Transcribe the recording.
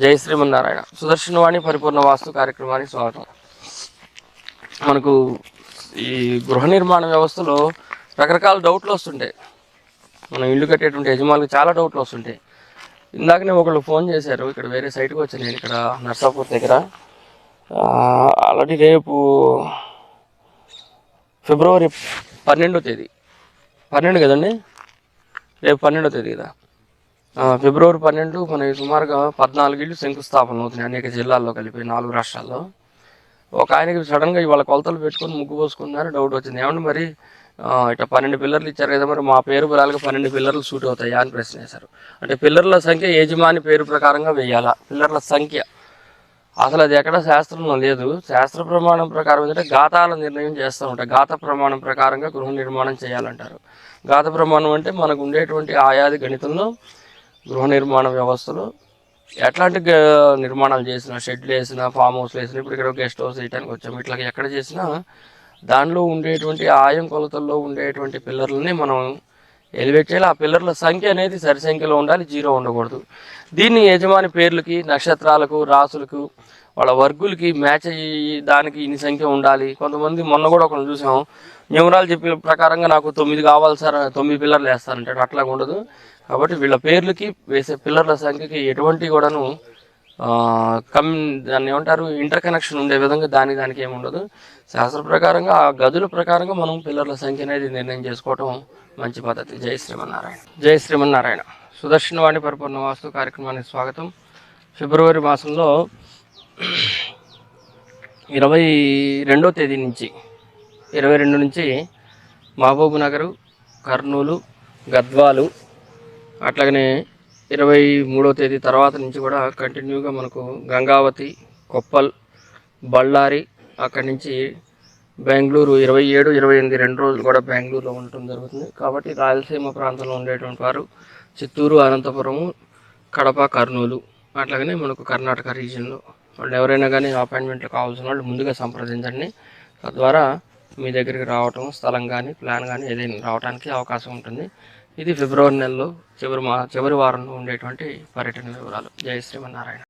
జై శ్రీమన్నారాయణ. సుదర్శనవాణి పరిపూర్ణ వాస్తు కార్యక్రమానికి స్వాగతం. మనకు ఈ గృహ నిర్మాణ వ్యవస్థలో రకరకాల డౌట్లు వస్తుంటాయి. మనం ఇల్లు కట్టేటువంటి యజమానులకు చాలా డౌట్లు వస్తుంటాయి. ఇందాకనే ఒకళ్ళు ఫోన్ చేశారు ఇక్కడ వేరే సైట్కి వచ్చాను నేను ఇక్కడ నర్సాపూర్ దగ్గర. ఆల్రెడీ రేపు ఫిబ్రవరి పన్నెండో తేదీ. పన్నెండు కదండి? రేపు పన్నెండో తేదీ కదా? ఫిబ్రవరి పన్నెండు మన సుమారుగా పద్నాలుగు ఇళ్ళు శంకుస్థాపన అవుతున్నాయి అనేక జిల్లాల్లో కలిపి నాలుగు రాష్ట్రాల్లో. ఒక ఆయనకి సడన్గా ఇవాళ కొలతలు పెట్టుకొని ముగ్గు పోసుకున్నారు డౌట్ వచ్చింది. ఏమంటే మరి? ఇట్లా పన్నెండు పిల్లర్లు ఇచ్చారు కదా మరి మా పేరు బలాలకు పన్నెండు పిల్లర్లు సూట్ అవుతాయా అని ప్రశ్న వేశారు. అంటే పిల్లర్ల సంఖ్య యజమాని పేరు ప్రకారంగా వేయాలా? పిల్లర్ల సంఖ్య. అసలు అది ఎక్కడ శాస్త్రంలో లేదు. శాస్త్ర ప్రమాణం ప్రకారం ఏంటంటే గాతాల నిర్ణయం చేస్తూ ఉంటాయి గాత ప్రమాణం ప్రకారంగా గృహ నిర్మాణం చేయాలంటారు. గాత ప్రమాణం అంటే మనకు ఉండేటువంటి ఆయాది గణితంలో గృహ నిర్మాణ వ్యవస్థలో ఎట్లాంటి గ- నిర్మాణాలు చేసినా షెడ్లు వేసినా ఫామ్ హౌస్లు వేసినా ఇప్పుడు ఇక్కడ గెస్ట్ హౌస్ వేయడానికి వచ్చాము ఇట్లా ఎక్కడ చేసినా దానిలో ఉండేటువంటి ఆయం కొలతల్లో ఉండేటువంటి పిల్లర్లని మనం ఎలివేట్ చేయాలి. ఆ పిల్లర్ల సంఖ్య అనేది సరి సంఖ్యలో ఉండాలి జీరో ఉండకూడదు. దీన్ని యజమాని పేర్లకి నక్షత్రాలకు రాసులకు వాళ్ళ వర్గులకి మ్యాచ్ అయ్యి దానికి ఇన్ని సంఖ్య ఉండాలి. కొంతమంది మొన్న కూడా ఒకరిని చూసాం. న్యూమరాలజీ చెప్పిన ప్రకారంగా నాకు తొమ్మిది కావాలి సార్ తొమ్మిది పిల్లర్లు వేస్తానంటాడు అట్లా ఉండదు. కాబట్టి వీళ్ళ పేర్లకి వేసే పిల్లర్ల సంఖ్యకి ఎటువంటి కూడాను కమ్ దాన్ని ఏమంటారు ఇంటర్ కనెక్షన్ ఉండే విధంగా దాని దానికి ఏమి ఉండదు. శాస్త్ర ప్రకారంగా ఆ గదుల ప్రకారంగా మనం పిల్లర్ల సంఖ్య అనేది నిర్ణయం చేసుకోవటం మంచి పద్ధతి. జై శ్రీమన్నారాయణ. జై శ్రీమన్నారాయణ. సుదర్శనవాణి పరిపూర్ణ వాస్తు కార్యక్రమానికి స్వాగతం. ఫిబ్రవరి మాసంలో ఇరవై రెండో తేదీ నుంచి ఇరవై రెండు నుంచి మహబూబ్ నగరు కర్నూలు గద్వాలు అట్లాగనే ఇరవై మూడో తేదీ తర్వాత నుంచి కూడా కంటిన్యూగా మనకు గంగావతి కొప్పల్ బళ్ళారి అక్కడి నుంచి బెంగళూరు ఇరవై ఏడు ఇరవై ఎనిమిది రెండు రోజులు కూడా బెంగళూరులో ఉండటం జరుగుతుంది. కాబట్టి రాయలసీమ ప్రాంతంలో ఉండేటువంటి వారు చిత్తూరు అనంతపురము కడప కర్నూలు అట్లాగనే మనకు కర్ణాటక రీజియన్లో వాళ్ళు ఎవరైనా కానీ అపాయింట్మెంట్లు కావాల్సిన వాళ్ళు ముందుగా సంప్రదించండి. తద్వారా మీ దగ్గరికి రావటం స్థలం కానీ ప్లాన్ కానీ ఏదైనా రావడానికి అవకాశం ఉంటుంది. ఇది ఫిబ్రవరి నెలలో చివరి మా చివరి వారంలో ఉండేటువంటి పర్యటన వివరాలు. జయ శ్రీమన్నారాయణ.